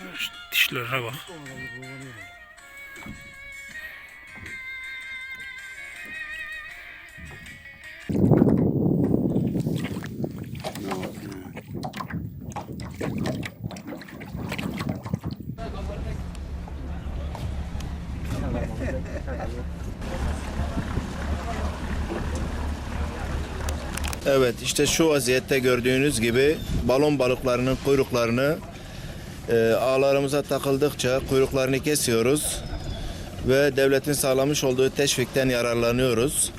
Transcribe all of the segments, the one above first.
Şu dişlerine bak. Evet işte şu vaziyette gördüğünüz gibi balon balıklarının kuyruklarını e, ağlarımıza takıldıkça kuyruklarını kesiyoruz ve devletin sağlamış olduğu teşvikten yararlanıyoruz.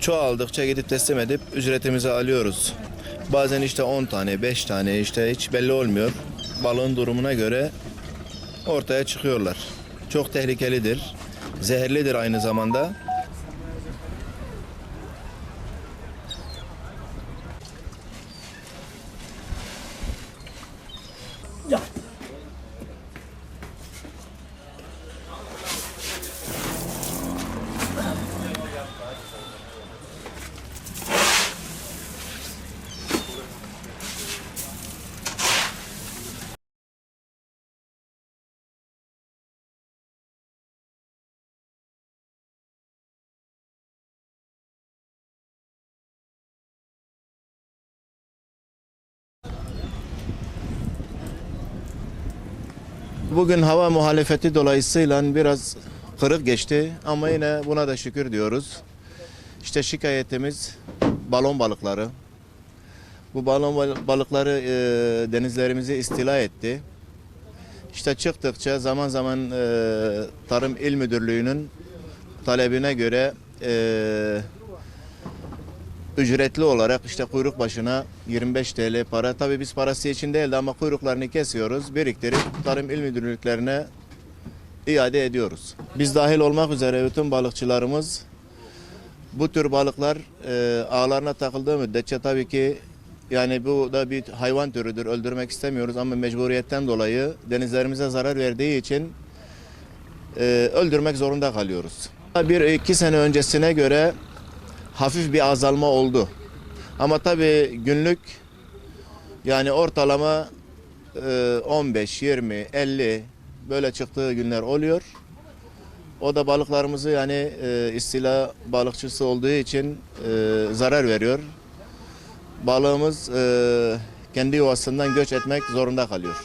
Çoğaldıkça gidip teslim edip ücretimizi alıyoruz. Bazen işte 10 tane, 5 tane işte hiç belli olmuyor. Balığın durumuna göre ortaya çıkıyorlar. Çok tehlikelidir. Zehirlidir aynı zamanda. Bugün hava muhalefeti dolayısıyla biraz kırık geçti ama yine buna da şükür diyoruz. İşte şikayetimiz balon balıkları. Bu balon bal- balıkları e, denizlerimizi istila etti. İşte çıktıkça zaman zaman e, Tarım İl Müdürlüğü'nün talebine göre e, ücretli olarak işte kuyruk başına 25 TL para. Tabii biz parası için değildi ama kuyruklarını kesiyoruz, biriktirip Tarım İl Müdürlüklerine iade ediyoruz. Biz dahil olmak üzere bütün balıkçılarımız bu tür balıklar e, ağlarına takıldığı müddetçe tabii ki yani bu da bir hayvan türüdür. Öldürmek istemiyoruz ama mecburiyetten dolayı denizlerimize zarar verdiği için e, öldürmek zorunda kalıyoruz. Bir iki sene öncesine göre hafif bir azalma oldu. Ama tabii günlük yani ortalama e, 15, 20, 50 böyle çıktığı günler oluyor. O da balıklarımızı yani e, istila balıkçısı olduğu için e, zarar veriyor. Balığımız e, kendi yuvasından göç etmek zorunda kalıyor.